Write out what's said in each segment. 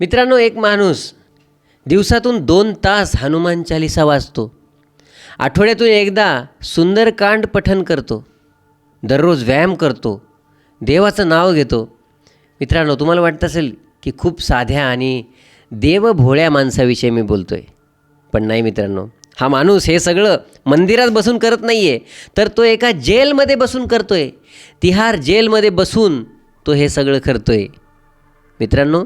मित्रांनो एक माणूस दिवसातून दोन तास हनुमान चालिसा वाचतो. आठवड्यातून एकदा सुंदरकांड पठन करतो. दररोज व्यायाम करतो. देवाचं नाव घेतो. मित्रांनो तुम्हाला वाटत असेल की खूप साध्या आणि देवभोळ्या माणसाविषयी मी बोलतो आहे पण नाही मित्रांनो हा माणूस हे सगळं मंदिरात बसून करत नाही आहे तर तो एका जेलमध्ये बसून करतो आहे तिहार जेलमध्ये बसून तो हे सगळं करतो आहे मित्रांनो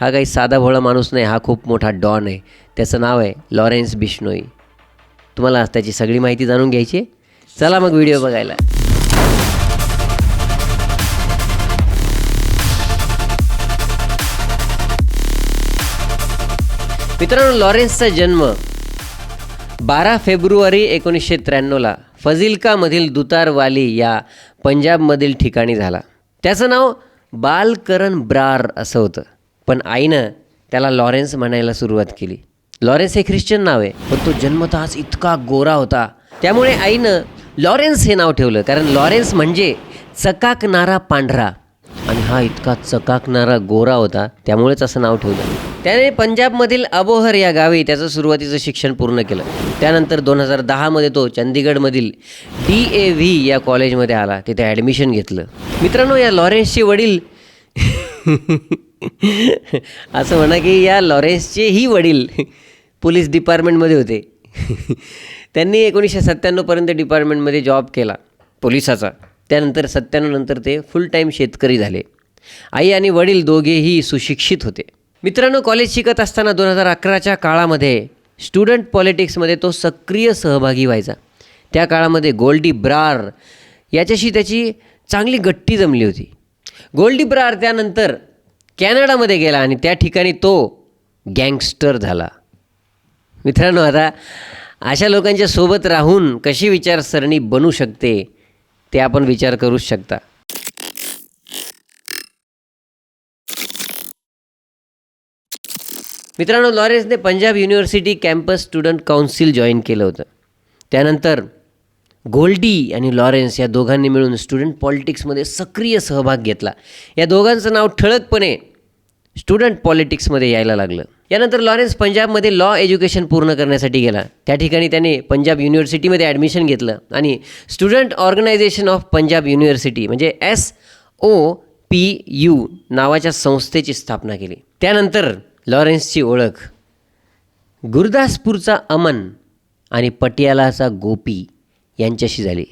हा काही साधा भोळा माणूस नाही हा खूप मोठा डॉन आहे. त्याचं नाव आहे लॉरेन्स बिश्नोई. तुम्हाला त्याची सगळी माहिती जाणून घ्यायची आहे? चला मग व्हिडिओ बघायला. मित्रांनो लॉरेन्सचा जन्म बारा फेब्रुवारी एकोणीसशे त्र्याण्णवला फजिल्कामधील दुतारवाली या पंजाबमधील ठिकाणी झाला. त्याचं नाव बालकरण ब्रार असं होतं. पण आईनं त्याला लॉरेन्स म्हणायला सुरुवात केली. लॉरेन्स हे ख्रिश्चन नाव आहे पण तो जन्मतःच इतका गोरा होता. त्यामुळे आईनं लॉरेन्स हे नाव ठेवलं कारण लॉरेन्स म्हणजे चकाकणारा पांढरा. आणि हा इतका चकाकणारा गोरा होता त्यामुळेच असं नाव ठेवलं. त्याने पंजाबमधील अबोहर या गावी त्याचं सुरुवातीचं शिक्षण पूर्ण केलं. त्यानंतर दोन हजार दहामध्ये तो चंदीगडमधील डी ए व्ही या कॉलेजमध्ये आला तिथे ॲडमिशन घेतलं. मित्रांनो या लॉरेन्सचे वडील असं म्हणा की या लॉरेन्सचेही वडील पोलीस डिपार्टमेंटमध्ये होते. त्यांनी एकोणीसशे सत्त्याण्णवपर्यंत डिपार्टमेंटमध्ये जॉब केला पोलिसाचा. त्यानंतर सत्त्याण्णव नंतर ते फुल टाईम शेतकरी झाले. आई आणि वडील दोघेही सुशिक्षित होते. मित्रांनो कॉलेज शिकत असताना दोन हजार अकराच्या काळामध्ये स्टुडंट पॉलिटिक्समध्ये तो सक्रिय सहभागी व्हायचा. त्या काळामध्ये गोल्डी ब्रार याच्याशी त्याची चांगली गट्टी जमली होती. गोल्डी ब्रार त्यानंतर कॅनडामध्ये गेला आणि त्या ठिकाणी तो गँगस्टर झाला. मित्रांनो आता अशा लोकांच्या सोबत राहून कशी विचारसरणी बनू शकते ते आपण विचार करूच शकता. मित्रांनो लॉरेन्सने Punjab university campus student council join केलं होतं. त्यानंतर गोल्डी आणि लॉरेन्स या दोघांनी मिळून स्टुडंट पॉलिटिक्समध्ये सक्रिय सहभाग घेतला. या दोघांचं नाव ठळकपणे स्टुडंट पॉलिटिक्समध्ये यायला लागलं. यानंतर लॉरेन्स पंजाबमध्ये लॉ एज्युकेशन पूर्ण करण्यासाठी गेला. त्या ठिकाणी त्याने पंजाब युनिव्हर्सिटीमध्ये ॲडमिशन घेतलं आणि student organisation of Punjab university म्हणजे एस ओ पी यू नावाच्या संस्थेची स्थापना केली. त्यानंतर लॉरेन्सची ओळख. गुरदासपूरचा अमन आणि पटियालाचा गोपी. यांच्याशी झाली.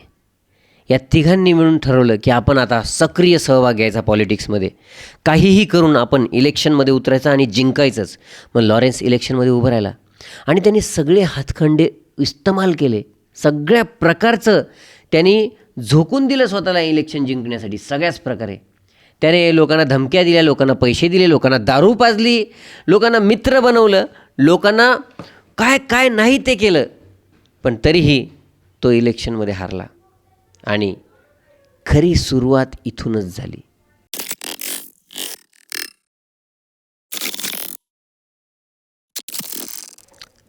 या तिघांनी मिळून ठरवलं की आपण आता सक्रिय सहभाग घ्यायचा पॉलिटिक्समध्ये. काहीही करून आपण इलेक्शनमध्ये उतरायचं आणि जिंकायचंच. मग लॉरेन्स इलेक्शनमध्ये उभं राहिला. आणि त्यांनी सगळे हातखंडे इस्तेमाल केले. सगळ्या प्रकारचं त्यांनी झोकून दिलं स्वतःला इलेक्शन जिंकण्यासाठी सगळ्याच प्रकारे. त्याने लोकांना धमक्या दिल्या लोकांना पैसे दिले लोकांना दारू पाजली लोकांना मित्र बनवलं लोकांना काय काय नाही ते केलं. पण तरीही तो इलेक्शनमध्ये हारला. आणि खरी सुरुवात इथूनच झाली.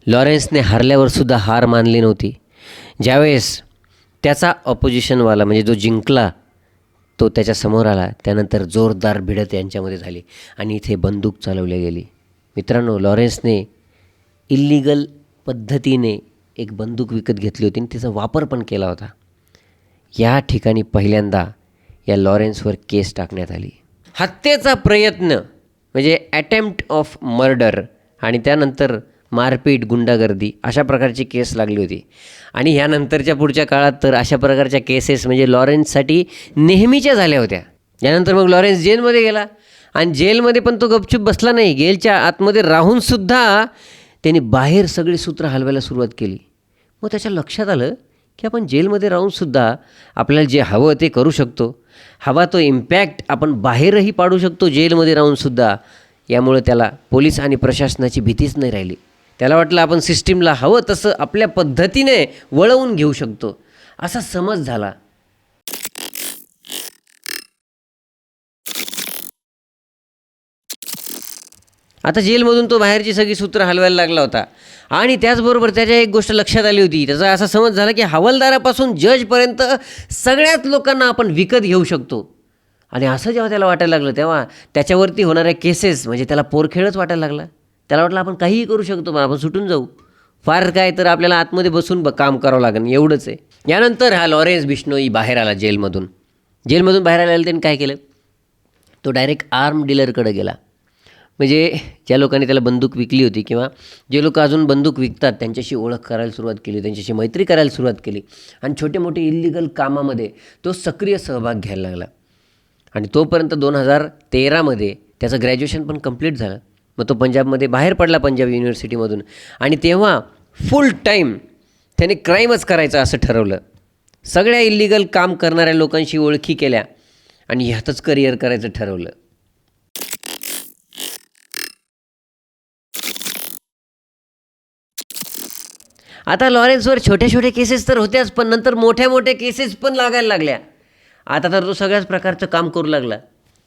लॉरेन्सने हारल्यावरसुद्धा हार मानली नव्हती. ज्यावेळेस त्याचा ऑपोजिशनवाला म्हणजे जो जिंकला तो त्याच्यासमोर आला त्यानंतर जोरदार भिडत यांच्यामध्ये झाली आणि इथे बंदूक चालवली गेली. मित्रांनो लॉरेन्सने इल्लिगल पद्धतीने एक बंदूक विकत घेतली होती आणि तिचा वापर पण केला होता. या ठिकाणी पहिल्यांदा या लॉरेन्सवर केस टाकण्यात आली. हत्येचा प्रयत्न म्हणजे अटेम्प्ट ऑफ मर्डर आणि त्यानंतर मारपीट गुंडागर्दी अशा प्रकारची केस लागली होती. आणि ह्यानंतरच्या पुढच्या काळात तर अशा प्रकारच्या केसेस म्हणजे लॉरेन्ससाठी नेहमीच्या झाल्या होत्या. यानंतर मग लॉरेन्स जेलमध्ये गेला आणि जेलमध्ये पण तो गपचूप बसला नाही. जेलच्या आतमध्ये राहूनसुद्धा त्यांनी बाहेर सगळी सूत्र हलवायला सुरुवात केली. मग त्याच्या लक्षात आलं की आपण जेलमध्ये राहूनसुद्धा आपल्याला जे हवं ते करू शकतो. हवा तो इम्पॅक्ट आपण बाहेरही पाडू शकतो जेलमध्ये राहूनसुद्धा. यामुळे त्याला पोलीस आणि प्रशासनाची भीतीच नाही राहिली. त्याला वाटलं आपण सिस्टीमला हवं तसं आपल्या पद्धतीने वळवून घेऊ शकतो. असा समज झाला. आता जेलमधून तो बाहेरची सगळी सूत्र हलवायला लागला होता. आणि त्याचबरोबर त्याच्या एक गोष्ट लक्षात आली होती. त्याचा असा समज झाला की हवालदारापासून जजपर्यंत सगळ्याच लोकांना आपण विकत घेऊ शकतो. आणि असं जेव्हा त्याला वाटायला लागलं तेव्हा त्याच्यावरती होणाऱ्या केसेस म्हणजे त्याला पोरखेळच वाटायला लागला. त्याला वाटलं आपण काहीही करू शकतो पण आपण सुटून जाऊ. फार काय तर आपल्याला आतमध्ये बसून ब काम करावं लागेल एवढंच आहे. यानंतर हा लॉरेन्स बिश्नोई बाहेर आला जेलमधून. जेलमधून बाहेर आल्याला त्यांनी काय केलं? तो डायरेक्ट आर्म डीलरकडे गेला. म्हणजे ज्या लोकांनी त्याला बंदूक विकली होती किंवा जे लोक अजून बंदूक विकतात त्यांच्याशी ओळख करायला सुरुवात केली त्यांच्याशी मैत्री करायला सुरुवात केली आणि छोटे मोठे इलिगल कामामध्ये तो सक्रिय सहभाग घ्यायला लागला. आणि तोपर्यंत दोन हजार तेरामध्ये त्याचं ग्रॅज्युएशन पण कंप्लीट झालं. मग तो पंजाबमध्ये बाहेर पडला पंजाब युनिव्हर्सिटीमधून आणि तेव्हा फुल टाईम त्याने क्राईमच करायचं असं ठरवलं. सगळ्या इलिगल काम करणाऱ्या लोकांशी ओळखी केल्या आणि ह्यातच करिअर करायचं ठरवलं. आता लॉरेन्सवर छोट्या छोट्या केसेस तर होत्याच पण नंतर मोठ्या मोठ्या केसेस पण लागायला लागल्या. आता तर तो सगळ्याच प्रकारचं काम करू लागला.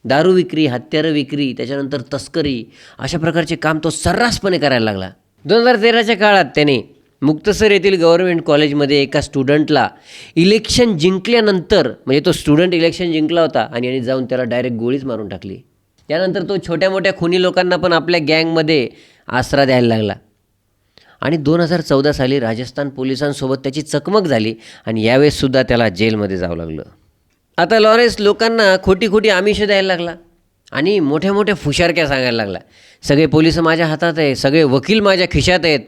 दारू विक्री हत्यारं विक्री त्याच्यानंतर तस्करी अशा प्रकारचे काम तो सर्रासपणे करायला लागला. दोन हजार तेराच्या काळात त्याने मुक्तसर येथील गव्हर्नमेंट कॉलेजमध्ये एका स्टुडंटला इलेक्शन जिंकल्यानंतर म्हणजे तो स्टुडंट इलेक्शन जिंकला होता आणि याने जाऊन त्याला डायरेक्ट गोळीच मारून टाकली. त्यानंतर तो छोट्या मोठ्या खुनी लोकांना पण आपल्या गँगमध्ये आसरा द्यायला लागला. आणि दोन हजार चौदा साली राजस्थान पोलिसांसोबत त्याची चकमक झाली आणि यावेळेससुद्धा त्याला जेलमध्ये जावं लागलं. आता लॉरेन्स लोकांना खोटी खोटी आमिष द्यायला लागला आणि मोठ्या मोठ्या फुशारक्या सांगायला लागला. सगळे पोलीस माझ्या हातात आहे सगळे वकील माझ्या खिशात आहेत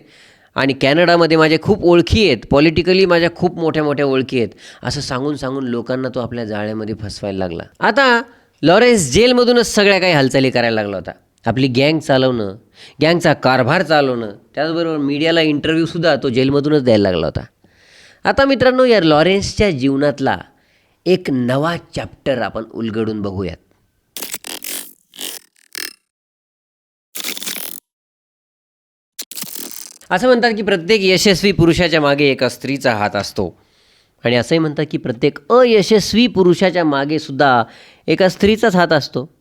आणि कॅनडामध्ये माझ्या खूप ओळखी आहेत पॉलिटिकली माझ्या खूप मोठ्या मोठ्या ओळखी आहेत असं सांगून सांगून लोकांना तो आपल्या जाळ्यामध्ये फसवायला लागला. आता लॉरेन्स जेलमधूनच सगळ्या काही हालचाली करायला लागला होता. आपली गँग चालवणं गँगचा कारभार चालवणं त्याचबरोबर मीडियाला इंटरव्ह्यूसुद्धा तो जेलमधूनच द्यायला लागला होता. आता मित्रांनो या लॉरेन्सच्या जीवनातला एक नवा चॅप्टर आपण उलगडून बघूयात. असं म्हणतात की प्रत्येक यशस्वी पुरुषाच्या मागे एका स्त्रीचा हात असतो. आणि असंही म्हणतात की प्रत्येक अयशस्वी पुरुषाच्या मागे सुद्धा एका स्त्रीचाच हात असतो.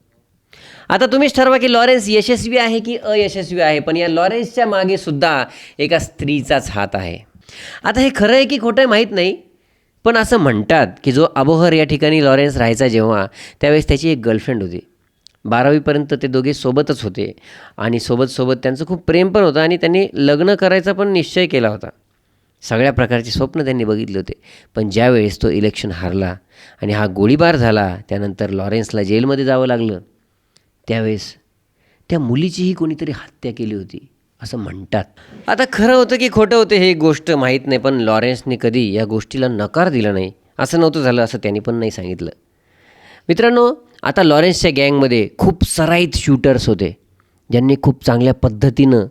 आता तुम्हीच ठरवा की लॉरेन्स यशस्वी आहे की अयशस्वी आहे पण या लॉरेन्सच्या मागे सुद्धा एका स्त्रीचाच हात आहे. आता हे खरं आहे की खोटं आहे माहीत नाही पण असं म्हणतात की जो अबोहर या ठिकाणी लॉरेन्स राहायचा जेव्हा त्यावेळेस त्याची एक गर्लफ्रेंड होती. बारावीपर्यंत ते दोघे सोबतच होते आणि सोबत सोबत त्यांचं खूप प्रेम पण होतं आणि त्यांनी लग्न करायचा पण निश्चय केला होता. सगळ्या प्रकारचे स्वप्न त्यांनी बघितले होते पण ज्यावेळेस तो इलेक्शन हारला आणि हा गोळीबार झाला त्यानंतर लॉरेन्सला जेलमध्ये जावं लागलं. त्यावेळेस त्या मुलीचीही कोणीतरी हत्या केली होती असं म्हणतात. आता खरं होतं की खोटं होतं हे गोष्ट माहीत नाही पण लॉरेन्सने कधी या गोष्टीला नकार दिला नाही असं नव्हतं झालं असं त्यांनी पण नाही सांगितलं. मित्रांनो आता लॉरेन्सच्या गँगमध्ये खूप सराईत शूटर्स होते ज्यांनी खूप चांगल्या पद्धतीनं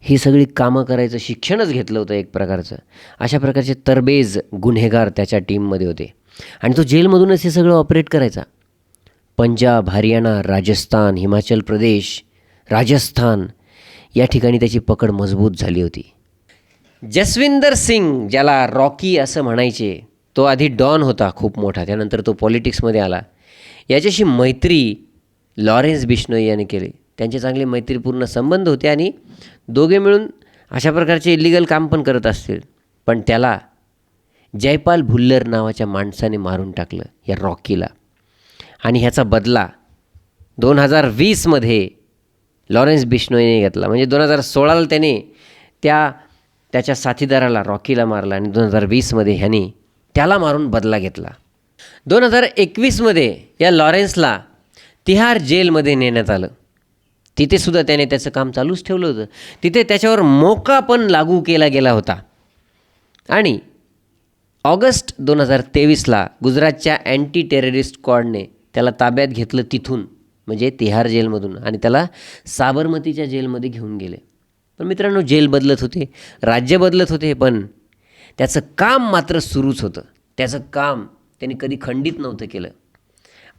ही सगळी कामं करायचं शिक्षणच घेतलं होतं एक प्रकारचं. अशा प्रकारचे तरबेज गुन्हेगार त्याच्या टीममध्ये होते. आणि तो जेलमधूनच हे सगळं ऑपरेट करायचा. पंजाब हरियाणा राजस्थान हिमाचल प्रदेश राजस्थान या ठिकाणी त्याची पकड मजबूत झाली होती. जसविंदर सिंग ज्याला रॉकी असं म्हणायचे तो आधी डॉन होता खूप मोठा त्यानंतर तो पॉलिटिक्समध्ये आला. याच्याशी मैत्री लॉरेन्स बिश्नोई याने केली. त्यांचे चांगले मैत्रीपूर्ण संबंध होते आणि दोघे मिळून अशा प्रकारचे इलिगल काम पण करत असतील. पण त्याला जयपाल भुल्लर नावाच्या माणसाने मारून टाकलं या रॉकीला. आणि ह्याचा बदला दोन हजार वीसमध्ये लॉरेन्स बिश्नोईने घेतला. म्हणजे दोन हजार सोळाला त्याने त्या त्याच्या साथीदाराला रॉकीला मारला आणि दोन हजार वीसमध्ये ह्याने त्याला मारून बदला घेतला. दोन हजार एकवीसमध्ये या लॉरेन्सला तिहार जेलमध्ये नेण्यात आलं. तिथेसुद्धा त्याने त्याचं काम चालूच ठेवलं होतं. तिथे त्याच्यावर मोका पण लागू केला गेला होता. आणि ऑगस्ट दोन हजार तेवीसला गुजरातच्या अँटी टेररिस्ट स्क्वॉडने त्याला ताब्यात घेतलं तिथून म्हणजे तिहार जेलमधून. आणि त्याला साबरमतीच्या जेलमध्ये घेऊन गेले. पण मित्रांनो जेल बदलत होते राज्य बदलत होते पण त्याचं काम मात्र सुरूच होतं. त्याचं काम त्यांनी कधी खंडित नव्हतं केलं.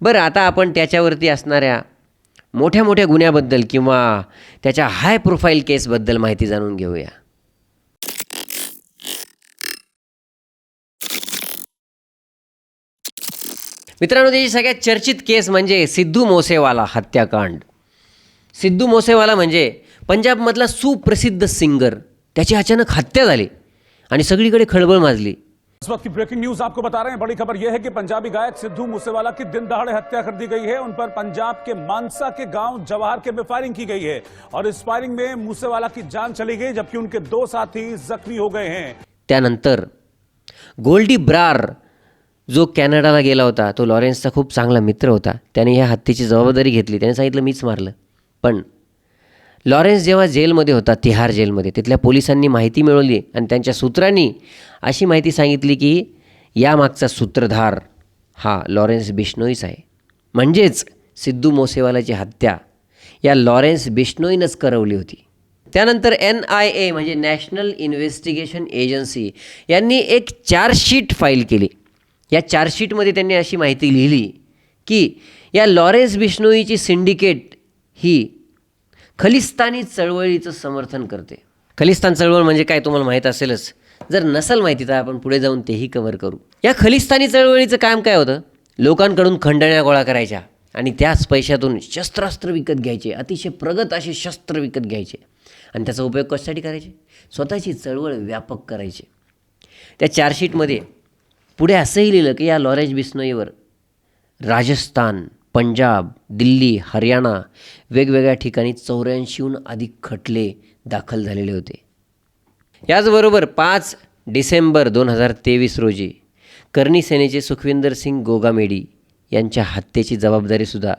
बरं आता आपण त्याच्यावरती असणाऱ्या मोठ्या मोठ्या गुन्ह्याबद्दल किंवा त्याच्या हाय प्रोफाईल केसबद्दल माहिती जाणून घेऊया. मित्रांनो त्याची सगळ्यात चर्चित केस म्हणजे सिद्धू मोसेवाला हत्याकांड. सिद्धू मोसेवाला म्हणजे पंजाबमधला सुप्रसिद्ध सिंगर. त्याची अचानक हत्या झाली आणि सगळीकडे खळबळ माजली. इस वक्त की ब्रेकिंग न्यूज आपको बता रहे हैं बड़ी खबर यह है कि पंजाबी गायक सिद्धू मूसेवाला की दिन दहाड़े हत्या कर दी गई है। उन पर पंजाब के मानसा के गांव जवाहर के में फायरिंग की गई है और इस फायरिंग में मूसेवाला की जान चली गई जबकि उनके दो साथी जख्मी हो गए हैं। त्यानंतर गोल्डी ब्रार जो कॅनडाला गेला होता तो लॉरेन्सचा खूप चांगला मित्र होता. त्याने ह्या हत्येची जबाबदारी घेतली. त्याने सांगितलं मीच मारलं. पण लॉरेन्स जेव्हा जेलमध्ये होता तिहार जेलमध्ये तिथल्या पोलिसांनी माहिती मिळवली आणि त्यांच्या सूत्रांनी अशी माहिती सांगितली की यामागचा सूत्रधार हा लॉरेन्स बिश्नोईच आहे. म्हणजेच सिद्धू मोसेवालाची हत्या या लॉरेन्स बिश्नोईनंच करवली होती. त्यानंतर एन आय ए म्हणजे नॅशनल इन्व्हेस्टिगेशन एजन्सी यांनी एक चार्जशीट फाईल केली. या चार्जशीटमध्ये त्यांनी अशी माहिती लिहिली की या लॉरेन्स बिश्नोईची सिंडिकेट ही खलिस्तानी चळवळीचं समर्थन करते. खलिस्तान चळवळ म्हणजे काय तुम्हाला माहीत असेलच. जर नसेल माहिती तर आपण पुढे जाऊन तेही कव्हर करू. या खलिस्तानी चळवळीचं काम काय होतं? लोकांकडून खंडण्या गोळा करायच्या आणि त्याच पैशातून शस्त्रास्त्र विकत घ्यायचे अतिशय प्रगत असे शस्त्र विकत घ्यायचे. आणि त्याचा उपयोग कशासाठी करायचे? स्वतःची चळवळ व्यापक करायची. त्या चार्जशीटमध्ये पुढे असंही लिहिलं की या लॉरेन्स बिस्नोईवर राजस्थान पंजाब दिल्ली हरियाणा वेगवेगळ्या ठिकाणी चौऱ्याऐंशीहून अधिक खटले दाखल झालेले होते. याचबरोबर पाच डिसेंबर दोन हजार तेवीस रोजी करणी सेनेचे सुखविंदर सिंग गोगामेडी यांच्या हत्येची जबाबदारीसुद्धा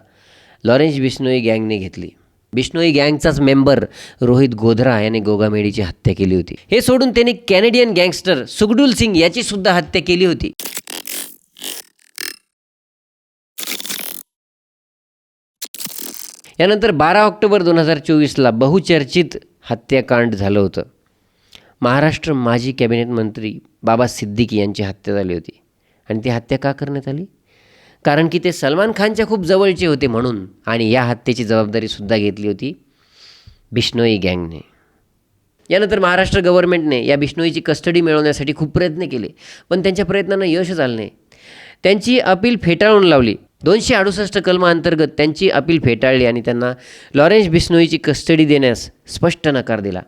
लॉरेन्स बिश्नोई गँगने घेतली. बिष्णोई गँगचाच मेंबर. रोहित गोधरा याने गोगामेडीची हत्या केली होती. हे सोडून त्याने कॅनेडियन गँगस्टर सुखडुल सिंग याची सुद्धा हत्या केली होती. यानंतर बारा ऑक्टोबर दोन हजार चोवीसला बहुचर्चित हत्याकांड झालं होतं. महाराष्ट्र माजी कॅबिनेट मंत्री बाबा सिद्दीकी यांची हत्या झाली होती. आणि ती हत्या का करण्यात आली? कारण की ते सलमान खानच्या खूप जवळचे होते म्हणून. आणि या हत्येची जबाबदारीसुद्धा घेतली होती बिष्णोई गँगने. यानंतर महाराष्ट्र गव्हर्नमेंटने या बिष्णोईची कस्टडी मिळवण्यासाठी खूप प्रयत्न केले पण त्यांच्या प्रयत्नांना यश झालं नाही. त्यांची अपील फेटाळून लावली. दोनशे अडुसष्ट कलमाअंतर्गत त्यांची अपील फेटाळली आणि त्यांना लॉरेन्स बिष्णोईची कस्टडी देण्यास स्पष्ट नकार दिला.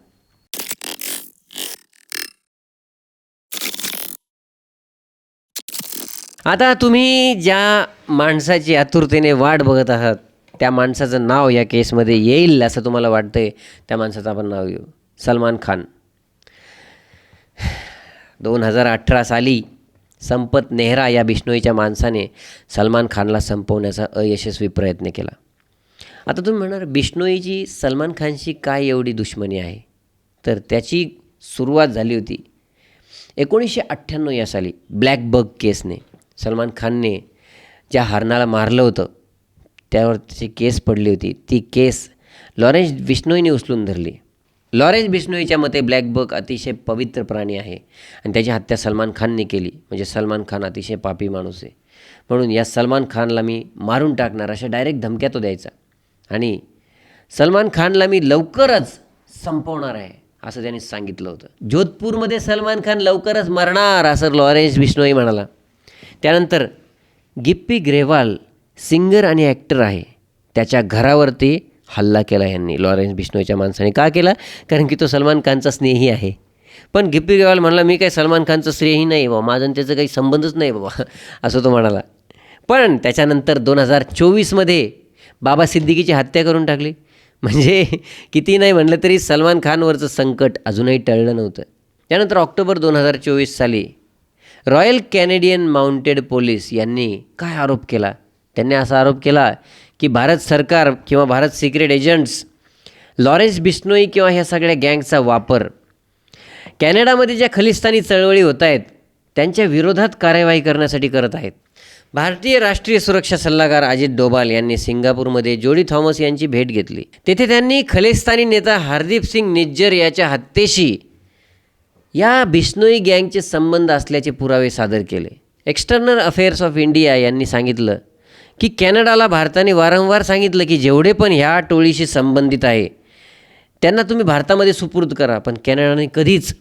आता तुम्ही ज्या माणसाची आतुरतेने वाट बघत आहात त्या माणसाचं नाव या केसमध्ये येईल असं तुम्हाला वाटतंय त्या माणसाचं आपण नाव घेऊ. सलमान खान. दोन हजार अठरा साली संपत नेहरा या बिष्णोईच्या माणसाने सलमान खानला संपवण्याचा अयशस्वी प्रयत्न केला. आता तुम्ही म्हणणार बिष्णोईची सलमान खानशी काय एवढी दुश्मनी आहे? तर त्याची सुरुवात झाली होती एकोणीसशे अठ्ठ्याण्णव या साली ब्लॅक बग केसने. सलमान खानने ज्या हरणाला मारलं होतं त्यावर त्याची केस पडली होती. ती केस लॉरेन्स बिश्नोईने उचलून धरली. लॉरेन्स बिश्नोईच्या मते ब्लॅक बक अतिशय पवित्र प्राणी आहे आणि त्याची हत्या सलमान खानने केली. म्हणजे सलमान खान अतिशय पापी माणूस आहे. म्हणून या सलमान खानला मी मारून टाकणार अशा डायरेक्ट धमक्या तो द्यायचा. आणि सलमान खानला मी लवकरच संपवणार आहे असं त्यांनी सांगितलं होतं. जोधपूरमध्ये सलमान खान लवकरच मरणार असं लॉरेन्स बिश्नोई म्हणाला. त्यानंतर गिप्पी ग्रेवाल सिंगर आणि ॲक्टर आहे. त्याच्या घरावरती हल्ला केला यांनी. लॉरेन्स बिश्नोईच्या माणसाने का केला? कारण की तो सलमान खानचा स्नेही आहे. पण गिप्पी ग्रेवाल म्हणला मी काही सलमान खानचं स्नेही नाही बाबा. माझं आणि त्याचं काही संबंधच नाही बाबा. असं तो म्हणाला. पण त्याच्यानंतर दोन हजार चोवीसमध्ये बाबा सिद्दीकीची हत्या करून टाकली. म्हणजे किती नाही म्हणलं तरी सलमान खानवरचं संकट अजूनही टळलं नव्हतं. त्यानंतर ऑक्टोबर दोन हजार चोवीस साली रॉयल कॅनेडियन माउंटेड पोलीस यांनी काय आरोप केला? त्यांनी असा आरोप केला की भारत सरकार किंवा Bharat secret agents Lawrence Bishnoi किंवा ह्या सगळ्या गँगचा वापर कॅनडामध्ये ज्या खलिस्तानी चळवळी होत आहेत त्यांच्या विरोधात कार्यवाही करण्यासाठी करत आहेत. भारतीय राष्ट्रीय सुरक्षा सल्लागार अजित डोभाल यांनी सिंगापूरमध्ये जोडी थॉमस यांची भेट घेतली. तेथे त्यांनी खलिस्तानी नेता हरदीप सिंग निज्जर याच्या हत्येशी या बिश्नोई गँगचे संबंध असल्याचे पुरावे सादर केले. एक्स्टर्नल अफेअर्स ऑफ इंडिया यांनी सांगितलं की कॅनडाला भारताने वारंवार सांगितलं की जेवढे पण ह्या टोळीशी संबंधित आहे त्यांना तुम्ही भारतामध्ये सुपूर्द करा पण कॅनडाने कधीच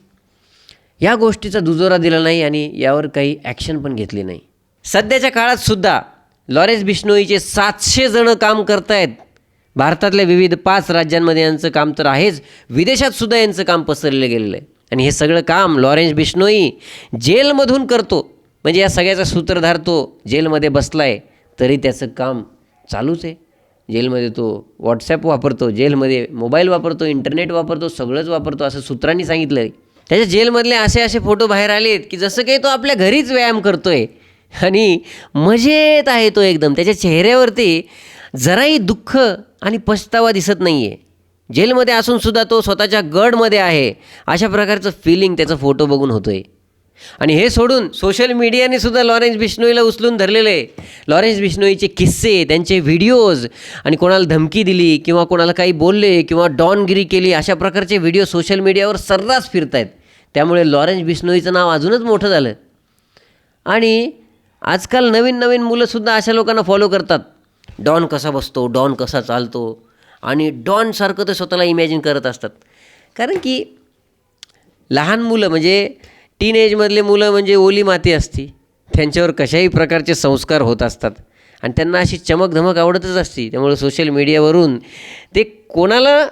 या गोष्टीचा दुजोरा दिला नाही आणि यावर काही ॲक्शन पण घेतली नाही. सध्याच्या काळात सुद्धा लॉरेन्स बिश्नोईचे सातशे जणं काम करतायत. भारतातल्या विविध पाच राज्यांमध्ये यांचं काम तर आहेच. विदेशात सुद्धा यांचं काम पसरलं गेलेलं आहे. आणि हे सगळं काम लॉरेन्स बिश्नोई जेलमधून करतो. म्हणजे या सगळ्याचा सूत्रधार तो जेलमध्ये बसला आहे तरी त्याचं काम चालूच आहे. जेलमध्ये तो व्हॉट्सॲप वापरतो जेलमध्ये मोबाईल वापरतो इंटरनेट वापरतो सगळंच वापरतो असं सूत्रांनी सांगितलं आहे त्याच्या जेलमधले असे असे फोटो बाहेर आलेत की जसं काही तो आपल्या घरीच व्यायाम करतो आहे आणि मजेत आहे तो एकदम. त्याच्या चेहऱ्यावरती जराही दुःख आणि पछतावा दिसत नाही आहे जेलमध्ये असूनसुद्धा तो स्वतःच्या गडमध्ये आहे. अशा प्रकारचं फिलिंग त्याचा फोटो बघून होतो आहे आणि हे सोडून सोशल मीडियाने सुद्धा लॉरेन्स बिश्नोईला उचलून धरलेलं. आहे लॉरेन्स बिश्नोईचे किस्से त्यांचे व्हिडिओज आणि कोणाला धमकी दिली किंवा कोणाला काही बोलले किंवा डॉनगिरी केली अशा प्रकारचे व्हिडिओ सोशल मीडियावर सर्रास फिरत आहेत त्यामुळे लॉरेन्स बिश्नोईचं नाव अजूनच मोठं झालं. आणि आजकाल नवीन नवीन मुलंसुद्धा अशा लोकांना फॉलो करतात. डॉन कसा बसतो? डॉन कसा चालतो? आणि डॉनसारखं ते स्वतःला इमॅजिन करत असतात. कारण की लहान मुलं म्हणजे टीन एजमधले मुलं म्हणजे ओली माती असती. त्यांच्यावर कशाही प्रकारचे संस्कार होत असतात. आणि त्यांना अशी चमकधमक आवडतच असती. त्यामुळे सोशल मीडियावरून ते कोणाला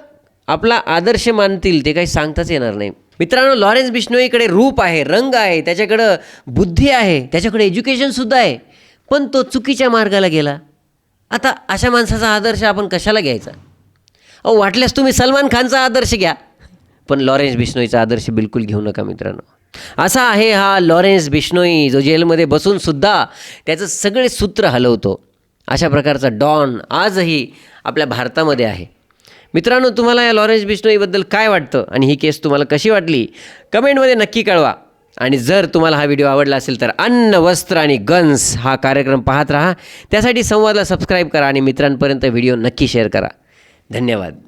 आपला आदर्श मानतील ते काही सांगताच येणार नाही. मित्रांनो लॉरेन्स बिश्नोईकडे रूप आहे रंग आहे त्याच्याकडं बुद्धी आहे त्याच्याकडे एज्युकेशनसुद्धा आहे. पण तो चुकीच्या मार्गाला गेला. आता अशा माणसाचा आदर्श आपण कशाला घ्यायचा? अहो वाटल्यास तुम्ही सलमान खानचा आदर्श घ्या. पण लॉरेन्स बिश्नोईचा आदर्श बिलकुल घेऊ नका मित्रांनो. असा आहे हा लॉरेन्स बिश्नोई जो जेलमध्ये बसूनसुद्धा त्याचं सगळे सूत्र हलवतो. अशा प्रकारचा डॉन आजही आपल्या भारतामध्ये आहे. मित्रांनो तुम्हाला या लॉरेन्स बिश्नोईबद्दल काय वाटतं? आणि ही केस तुम्हाला कशी वाटली? कमेंटमध्ये नक्की कळवा. आणि जर तुम्हाला हा व्हिडिओ आवडला असेल तर अन्न वस्त्र आणि गन्स हा कार्यक्रम पाहत राहा. त्यासाठी संवादला सबस्क्राईब करा आणि मित्रांपर्यंत व्हिडिओ नक्की शेअर करा. धन्यवाद.